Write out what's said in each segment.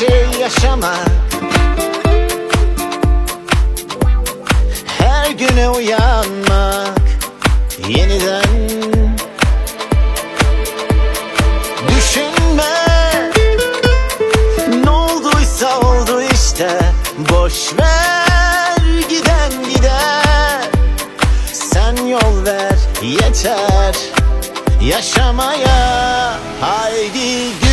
şey yaşamak Her güne uyanmak Yeniden. Düşünme. Ne olduysa oldu işte Boş ver giden gider. Sen yol ver yeter. Yaşamaya haydi gül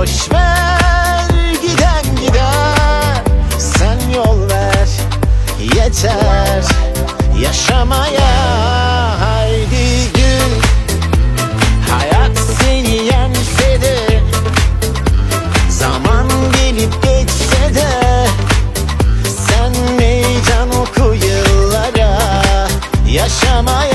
boş ver Giden gider Sen yol ver Yeter. Yaşamaya Haydi gül. Hayat seni yense de Zaman gelip geçse de. Sen meydan oku yıllara. Yaşamaya